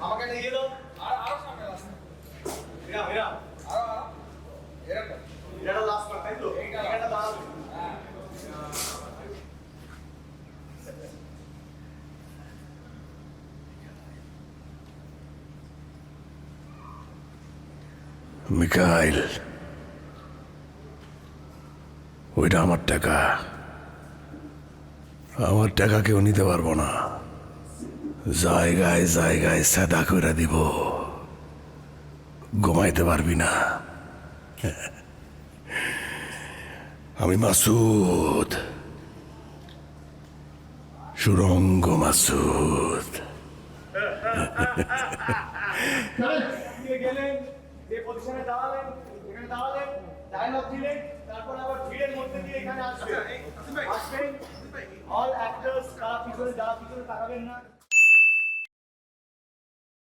আমাকে একটা ইয়ে দাও আর আরও সামনে রাস্তা। এরা এরা আরও আরও। এরকম। এটা লাস্ট পার্ট তাই তো? এইটা এটা দাঁড়াবে। হ্যাঁ। মিকাইল ওইটা আমার টাকা। আমার টাকা কেউ নিতে পারব না। জায়গায় জায়গায় সাদা করে দিব ঘুমাইতে পারবি না আমি মাসুদ সুরঙ্গ মাসুদ অল